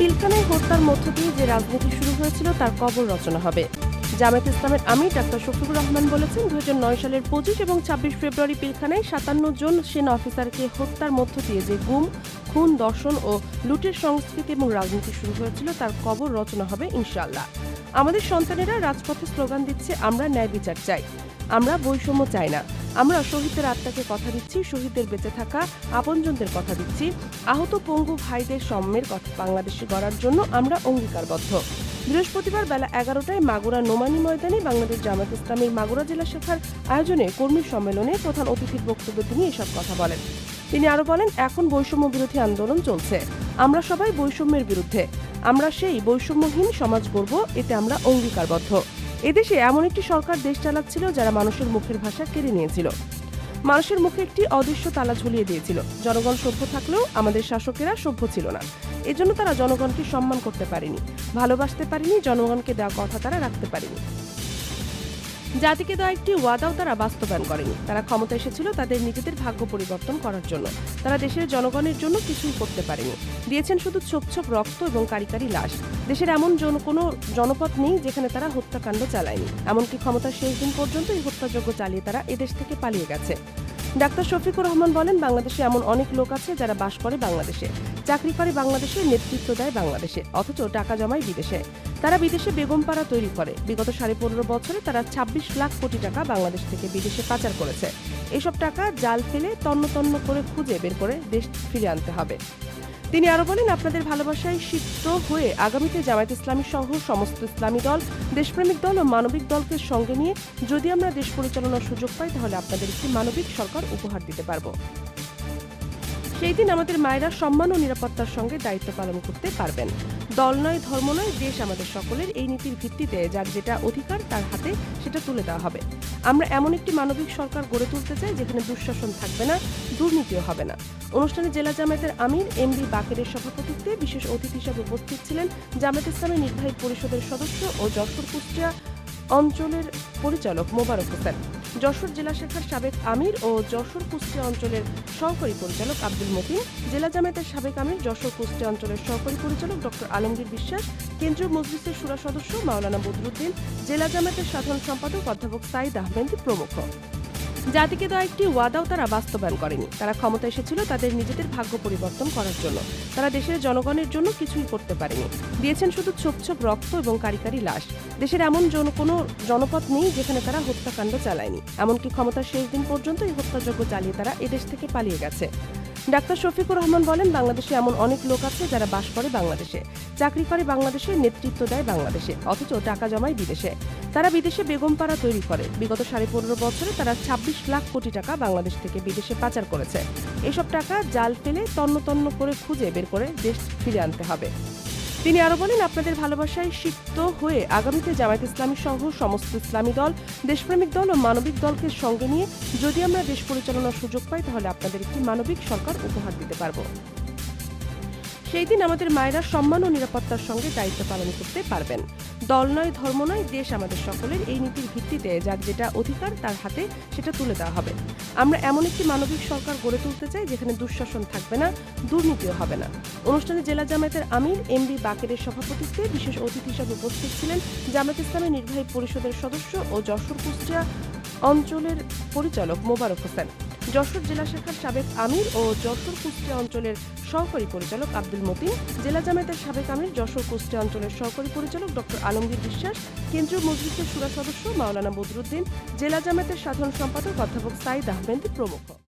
পিলখানায় হত্যার মধ্য দিয়ে যে রাজনীতি শুরু হয়েছিল তার কবর রচনা হবে। জামায়াত ইসলামের আমির ডাক্তার শফিকুর রহমান বলেছেন দু হাজার নয় সালের পঁচিশ এবং ছাব্বিশ ফেব্রুয়ারি পিলখানায় সাতান্ন জন সেনা অফিসারকে হত্যার মধ্য দিয়ে যে গুম, খুন, দর্শন ও লুটের সংস্কৃতি এবং রাজনীতি শুরু হয়েছিল, তার কবর রচনা হবে ইনশাল্লাহ আমাদের সন্তানেরা রাজপথে স্লোগান দিচ্ছে, আমরা ন্যায় বিচার চাই, আমরা বৈষম্য চাই না, আমরা শহীদদের আত্মাকে কথা দিচ্ছি, শহীদদের বেঁচে থাকা আপনজনদের কথা দিচ্ছি, আহত পঙ্গু ভাইদের সম্মের কথা বাংলাদেশে গড়ার জন্য আমরা অঙ্গীকারবদ্ধ। বৃহস্পতিবার বেলা এগারোটায় মাগুরা নোমানি ময়দানে বাংলাদেশ জামাত ইসলামের মাগুরা জেলা শাখার আয়োজনে কর্মী সম্মেলনে প্রধান অতিথির বক্তব্যে তিনি এসব কথা বলেন। তিনি আরও বলেন, এখন বৈষম্য বিরোধী আন্দোলন চলছে। আমরা সবাই বৈষম্যের বিরুদ্ধে। আমরা সেই বৈষম্যহীন সমাজ গড়ব, এতে আমরা অঙ্গীকারবদ্ধ। এদেশে এমন একটি সরকার দেশ চালাচ্ছিল যারা মানুষের মুখের ভাষা কেড়ে নিয়েছিল। মানুষের মুখে একটি অদৃশ্য তালা ঝুলিয়ে দিয়েছিল। জনগণ সভ্য থাকলেও আমাদের শাসকেরা সভ্য ছিল না। এজন্য তারা জনগণকে সম্মান করতে পারেনি, ভালোবাসতে পারেনি, জনগণকে দেওয়া কথা তারা রাখতে পারেনি। জাতিকে দেওয়া একটি ওয়াদাও তারা বাস্তবায়ন করেনি। তারা ক্ষমতা এসেছিল তাদের নিজেদের ভাগ্য পরিবর্তন করার জন্য। তারা দেশের জনগণের জন্য কিছুই করতে পারেনি। দিয়েছেন শুধু ছোপ ছোপ রক্ত এবং কারিকারি লাশ। দেশের এমন কোনো জনপদ নেই যেখানে তারা হত্যাকাণ্ড চালায়নি। এমনকি ক্ষমতার শেষ দিন পর্যন্ত এই হত্যাযজ্ঞ চালিয়ে তারা এদেশ থেকে পালিয়ে গেছে। ডাক্তার শফিকুর রহমান বলেন, বাংলাদেশে এমন অনেক লোক আছে যারা বাস করে বাংলাদেশে। চাকরি করে বাংলাদেশে, নেতৃত্ব দেয় বাংলাদেশে, অথচ টাকা জমায় বিদেশে। তারা বিদেশে বেগমপাড়া তৈরি করে। বিগত সাড়ে পনেরো বছরে তারা ছাব্বিশ লাখ কোটি টাকা বাংলাদেশ থেকে বিদেশে পাচার করেছে। এসব টাকা জাল ফেলে তন্ন তন্ন করে খুঁজে বের করে দেশ ফিরে আনতে হবে। তিনি আরও বলেন, আপনাদের ভালোবাসায় সিদ্ধ হয়ে আগামীতে জামায়াত ইসলামী সহ সমস্ত ইসলামী দল, দেশপ্রেমিক দল ও মানবিক দলকে সঙ্গে নিয়ে যদি আমরা দেশ পরিচালনার সুযোগ পাই, তাহলে আপনাদের একটি মানবিক সরকার উপহার দিতে পারব। সেই দিন আমাদের মায়েরা সম্মান ও নিরাপত্তার সঙ্গে দায়িত্ব পালন করতে পারবেন। দল নয়, ধর্ম নয়, দেশ আমাদের সকলের এই নীতির ভিত্তিতে যার যেটা অধিকার তার হাতে সেটা তুলে দেওয়া হবে। আমরা এমন একটি মানবিক সরকার গড়ে তুলতে চাই যেখানে দুঃশাসন থাকবে না, দুর্নীতিও হবে না। অনুষ্ঠানে জেলা জামায়াতের আমির, এম বি বাকেরের সভাপতিত্বে বিশেষ অতিথি হিসাবে উপস্থিত ছিলেন জামায়াত ইসলামের নির্বাহী পরিষদের সদস্য ও যশোর কুষ্টিয়া অঞ্চলের পরিচালক মোবারক হোসেন। যশোর জেলা শাখার সাবেক আমির ও যশোর কুস্তি অঞ্চলের সহকারী পরিচালক আব্দুল মতিন, জেলা জামায়াতের সাবেক আমির যশোর কুষ্টিয়া অঞ্চলের সহকারী পরিচালক ডক্টর আলমগীর বিশ্বাস, কেন্দ্রীয় মজলিসের সুরা সদস্য মাওলানা বদরুদ্দিন, জেলা জামায়াতের সাধারণ সম্পাদক অধ্যাপক সাইদ আহমেদ প্রমুখ। জাতিকে দেওয়া একটি ওয়াদাও তারা বাস্তবায়ন করেনি। তারা ক্ষমতা এসেছিল তাদের নিজেদের ভাগ্য পরিবর্তন করার জন্য। তারা দেশের জনগণের জন্য কিছুই করতে পারেনি। দিয়েছেন শুধু ছোপ ছোপ রক্ত এবং কারিকারি লাশ। দেশের এমন কোনো জনপদ নেই যেখানে তারা হত্যাকাণ্ড চালায়নি। এমনকি ক্ষমতার শেষ দিন পর্যন্ত এই হত্যাযজ্ঞ চালিয়ে তারা এদেশ থেকে পালিয়ে গেছে। ডাক্তার শফিকুর রহমান বলেন, বাংলাদেশে এমন অনেক লোক আছে যারা বাস করে বাংলাদেশে। চাকরি করে বাংলাদেশে, নেতৃত্ব দেয় বাংলাদেশে, অথচ টাকা জমায় বিদেশে। তারা বিদেশে বেগমপাড়া তৈরি করে। বিগত সাড়ে পনেরো বছরে তারা ছাব্বিশ লাখ কোটি টাকা বাংলাদেশ থেকে বিদেশে পাচার করেছে। এসব টাকা জাল ফেলে তন্ন তন্ন করে খুঁজে বের করে দেশ ফিরে আনতে হবে। তিনি আরও বলেন, আপনাদের ভালোবাসায় সিক্ত হয়ে আগামীতে জামায়াত ইসলামী সহ সমস্ত ইসলামী দল, দেশপ্রেমিক দল ও মানবিক দলকে সঙ্গে নিয়ে যদি আমরা দেশ পরিচালনার সুযোগ পাই, তাহলে আপনাদের একটি মানবিক সরকার উপহার দিতে পারব। সেই দিন আমাদের মায়েরা সম্মান ও নিরাপত্তার সঙ্গে দায়িত্ব পালন করতে পারবেন। দল নয়, ধর্ম নয়, দেশ আমাদের সকলের এই নীতির ভিত্তিতে যার যেটা অধিকার তার হাতে সেটা তুলে দেওয়া হবে। আমরা এমন একটি মানবিক সরকার গড়ে তুলতে চাই যেখানে দুঃশাসন থাকবে না, দুর্নীতিও হবে না। অনুষ্ঠানে জেলা জামায়াতের আমির এম বি বাকেরের সভাপতিত্বে বিশেষ অতিথি হিসাবে উপস্থিত ছিলেন জামায়াত ইসলামের নির্বাহী পরিষদের সদস্য ও যশোর কুষ্টিয়া অঞ্চলের পরিচালক মোবারক হোসেন। যশোর জেলা শাখার সাবেক আমির ও যশোর কুষ্টিয়া অঞ্চলের সহকারী পরিচালক আব্দুল মতিন, জেলা জামায়াতের সাবেক আমির যশোর কুষ্টিয়া অঞ্চলের সহকারী পরিচালক ডক্টর আলমগীর বিশ্বাস, কেন্দ্রীয় মজলিসের সুরা সদস্য মাওলানা বদরুদ্দিন, জেলা জামায়াতের সাধারণ সম্পাদক অধ্যাপক সাইদ আহমেদ প্রমুখ।